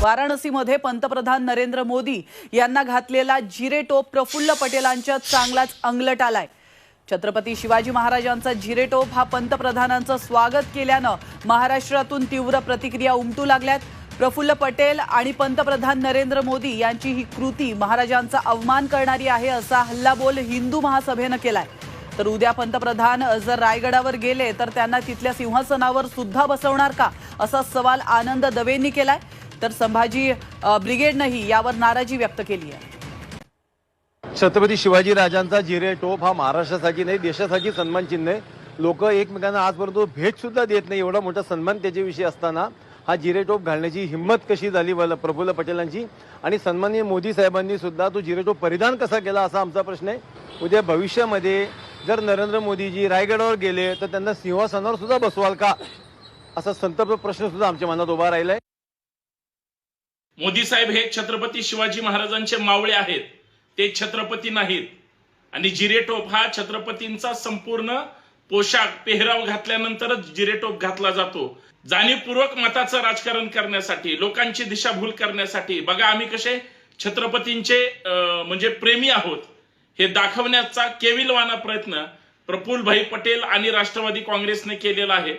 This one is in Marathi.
वाराणसीमध्ये पंतप्रधान नरेंद्र मोदी यांना घातलेला जिरे टोप प्रफुल्ल पटेलांच्या चांगलाच अंगलट आलाय. छत्रपती शिवाजी महाराजांचा जिरे टोप हा पंतप्रधानांचं स्वागत केल्यानं महाराष्ट्रातून तीव्र प्रतिक्रिया उमटू लागल्यात. प्रफुल्ल पटेल आणि पंतप्रधान नरेंद्र मोदी यांची ही कृती महाराजांचा अवमान करणारी आहे असा हल्लाबोल हिंदू महासभेनं केलाय. तर उद्या पंतप्रधान जर रायगडावर गेले तर त्यांना तिथल्या सिंहासनावर सुद्धा बसवणार का? असा सवाल आनंद दवेंनी केलाय. तर संभाजी ब्रिगेडनंही यावर नाराजी व्यक्त केली आहे. छत्रपती शिवाजी राजांचा जिरे टोप हा महाराष्ट्रासाठी नाही देशासाठी सन्मान चिन्ह आहे. लोक एकमेकांना आजपर्यंत भेट सुद्धा देत नाही. एवढा मोठा सन्मान त्याच्याविषयी असताना हा जिरे टोप घालण्याची हिंमत कशी झाली प्रफुल्ल पटेलांची? आणि सन्माननीय मोदी साहेबांनी सुद्धा तो जिरे टोप परिधान कसा केला असा आमचा प्रश्न आहे. उद्या भविष्यामध्ये जर नरेंद्र मोदीजी रायगडावर गेले तर त्यांना सिंहासनावर सुद्धा बसवाल का? असा संतप्त प्रश्न सुद्धा आमच्या मनात उभा राहिलाय. मोदी साहेब हे छत्रपती शिवाजी महाराजांचे मावळे आहेत. ते छत्रपती नाहीत. आणि जिरेटोप हा छत्रपतींचा संपूर्ण पोशाख पेहराव घातल्यानंतरच जिरेटोप घातला जातो. जाणीवपूर्वक मताचं राजकारण करण्यासाठी लोकांची दिशाभूल करण्यासाठी बघा आम्ही कसे छत्रपतींचे म्हणजे प्रेमी आहोत हे दाखवण्याचा केविलवाना प्रयत्न प्रफुल भाई पटेल आणि राष्ट्रवादी काँग्रेसने केलेला आहे.